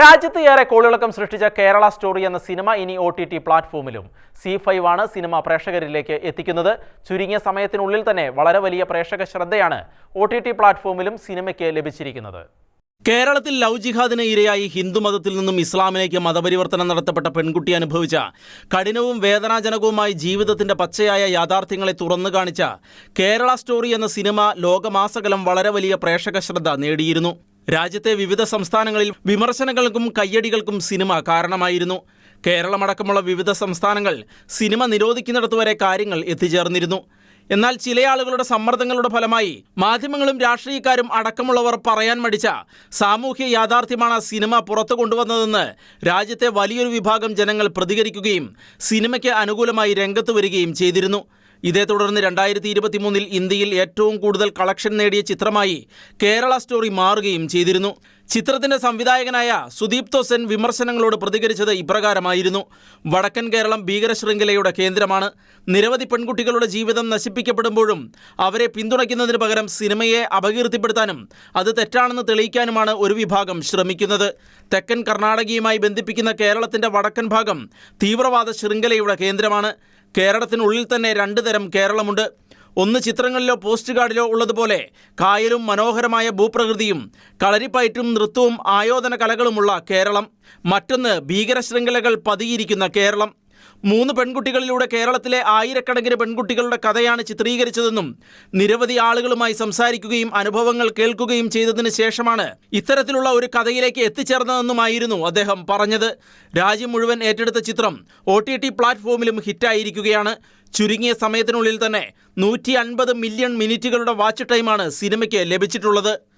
രാജ്യത്ത് ഏറെ കോളിളക്കം സൃഷ്ടിച്ച കേരള സ്റ്റോറി എന്ന സിനിമ ഇനി ഒ ടി ടി പ്ലാറ്റ്ഫോമിലും. സി ഫൈവ് ആണ് സിനിമ പ്രേക്ഷകരിലേക്ക് എത്തിക്കുന്നത്. ചുരുങ്ങിയ സമയത്തിനുള്ളിൽ തന്നെ വളരെ വലിയ പ്രേക്ഷക ശ്രദ്ധയാണ് ഒ ടി ടി പ്ലാറ്റ്ഫോമിലും സിനിമയ്ക്ക് ലഭിച്ചിരിക്കുന്നത്. കേരളത്തിൽ ലവ് ജിഹാദിന് ഇരയായി ഹിന്ദുമതത്തിൽ നിന്നും ഇസ്ലാമിലേക്ക് മതപരിവർത്തനം നടത്തപ്പെട്ട പെൺകുട്ടി അനുഭവിച്ച കഠിനവും വേദനാജനകവുമായ ജീവിതത്തിന്റെ പച്ചയായ യാഥാർത്ഥ്യങ്ങളെ തുറന്നു കാണിച്ച കേരള സ്റ്റോറി എന്ന സിനിമ ലോകമാസകലം വളരെ വലിയ പ്രേക്ഷക ശ്രദ്ധ നേടിയിരുന്നു. രാജ്യത്തെ വിവിധ സംസ്ഥാനങ്ങളിൽ വിമർശനങ്ങൾക്കും കയ്യടികൾക്കും സിനിമ കാരണമായിരുന്നു. കേരളമടക്കമുള്ള വിവിധ സംസ്ഥാനങ്ങൾ സിനിമ നിരോധിക്കുന്നിടത്ത് വരെ കാര്യങ്ങൾ എത്തിച്ചേർന്നിരുന്നു. എന്നാൽ ചില ആളുകളുടെ സമ്മർദ്ദങ്ങളുടെ ഫലമായി മാധ്യമങ്ങളും രാഷ്ട്രീയക്കാരും അടക്കമുള്ളവർ പറയാൻ മടിച്ച സാമൂഹ്യ യാഥാർത്ഥ്യമാണ് സിനിമ പുറത്തു കൊണ്ടുവന്നതെന്ന് രാജ്യത്തെ വലിയൊരു വിഭാഗം ജനങ്ങൾ പ്രതികരിക്കുകയും സിനിമയ്ക്ക് അനുകൂലമായി രംഗത്ത് വരികയും ചെയ്തിരുന്നു. ഇതേ തുടർന്ന് രണ്ടായിരത്തി ഇരുപത്തി മൂന്നിൽ ഇന്ത്യയിൽ ഏറ്റവും കൂടുതൽ കളക്ഷൻ നേടിയ ചിത്രമായി കേരള സ്റ്റോറി മാറുകയും ചെയ്തിരുന്നു. ചിത്രത്തിന്റെ സംവിധായകനായ സുദീപ് തോസൻ വിമർശനങ്ങളോട് പ്രതികരിച്ചത് ഇപ്രകാരമായിരുന്നു. വടക്കൻ കേരളം ഭീകര ശൃംഖലയുടെ കേന്ദ്രമാണ്. നിരവധി പെൺകുട്ടികളുടെ ജീവിതം നശിപ്പിക്കപ്പെടുമ്പോഴും അവരെ പിന്തുണയ്ക്കുന്നതിന് പകരം സിനിമയെ അപകീർത്തിപ്പെടുത്താനും അത് തെറ്റാണെന്ന് തെളിയിക്കാനുമാണ് ഒരു വിഭാഗം ശ്രമിക്കുന്നത്. തെക്കൻ കർണാടകയുമായി ബന്ധിപ്പിക്കുന്ന കേരളത്തിന്റെ വടക്കൻ ഭാഗം തീവ്രവാദ ശൃംഖലയുടെ കേന്ദ്രമാണ്. കേരളത്തിനുള്ളിൽ തന്നെ രണ്ട് തരം കേരളമുണ്ട്. ഒന്ന് ചിത്രങ്ങളിലോ പോസ്റ്റ് കാർഡിലോ ഉള്ളതുപോലെ കായലും മനോഹരമായ ഭൂപ്രകൃതിയും കളരിപ്പയറ്റും നൃത്തവും ആയോധന കലകളുമുള്ള കേരളം. മറ്റൊന്ന് ഭീകര ശൃംഖലകൾ പതിയിരിക്കുന്ന കേരളം. മൂന്ന് പെൺകുട്ടികളിലൂടെ കേരളത്തിലെ ആയിരക്കണക്കിന് പെൺകുട്ടികളുടെ കഥയാണ് ചിത്രീകരിച്ചതെന്നും നിരവധി ആളുകളുമായി സംസാരിക്കുകയും അനുഭവങ്ങൾ കേൾക്കുകയും ചെയ്തതിന് ശേഷമാണ് ഇത്തരത്തിലുള്ള ഒരു കഥയിലേക്ക് എത്തിച്ചേർന്നതെന്നുമായിരുന്നു അദ്ദേഹം പറഞ്ഞത്. രാജ്യം മുഴുവൻ ഏറ്റെടുത്ത ചിത്രം ഒ ടി ടി പ്ലാറ്റ്ഫോമിലും ഹിറ്റായിരിക്കുകയാണ്. ചുരുങ്ങിയ സമയത്തിനുള്ളിൽ തന്നെ നൂറ്റി മില്യൺ മിനിറ്റുകളുടെ വാച്ച് ടൈമാണ് സിനിമയ്ക്ക് ലഭിച്ചിട്ടുള്ളത്.